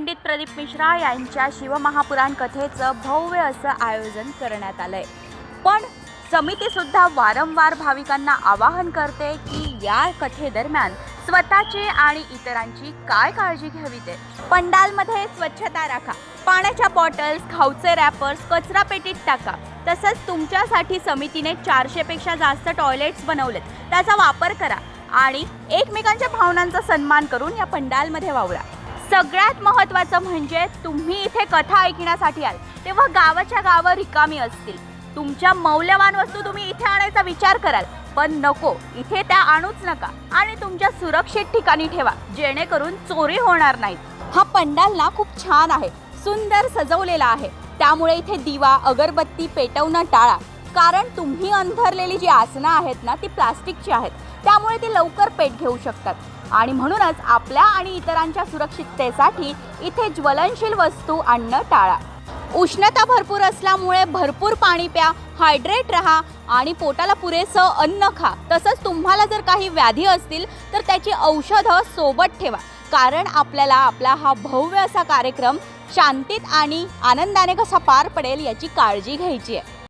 पंडित प्रदीप मिश्रा यांच्या शिवमहापुराण कथेचं भव्य असं आयोजन करण्यात आलंय. पण समितीसुद्धा वारंवार भाविकांना आवाहन करते की या कथेदरम्यान स्वतःची आणि इतरांची काय काळजी घ्यावी ते. पंडालमध्ये स्वच्छता राखा. पाण्याच्या बॉटल्स खाऊचे रॅपर्स कचरा पेटीत टाका. तसंच तुमच्यासाठी समितीने चारशेपेक्षा जास्त टॉयलेट्स बनवलेत. त्याचा वापर करा आणि एकमेकांच्या भावनांचा सन्मान करून या पंडालमध्ये वावरा. सगळ्यात महत्त्वाचं म्हणजे तुम्ही इथे कथा ऐकण्यासाठी आल. तेव्हा गावाच्या गावं रिकामी असतील. तुमच्या मौल्यवान वस्तू तुम्ही इथे आणायचा विचार कराल. पण नको इथे त्या आणूच नका. आणि तुमच्या सुरक्षित ठिकाणी ठेवा जेणेकरून चोरी होणार नाहीत हा पंडाल ना खूप छान आहे सुंदर सजवलेला आहे. त्यामुळे इथे दिवा अगरबत्ती पेटवणं टाळा. कारण तुम्ही अंथरलेली जी आसनं आहेत ना ती प्लास्टिकची आहेत. त्यामुळे ती लवकर पेट घेऊ शकतात. आणि म्हणूनच आपल्या आणि इतरांच्या सुरक्षिततेसाठी इथे ज्वलनशील वस्तू आणणं टाळा. उष्णता भरपूर असल्यामुळे भरपूर पाणी प्या हायड्रेट राहा आणि पोटाला पुरेसं अन्न खा. तसंच तुम्हाला जर काही व्याधी असतील तर त्याची औषधं सोबत ठेवा. कारण आपल्याला आपला हा भव्य असा कार्यक्रम शांतीत आणि आनंदाने कसा पार पडेल याची काळजी घ्यायची आहे.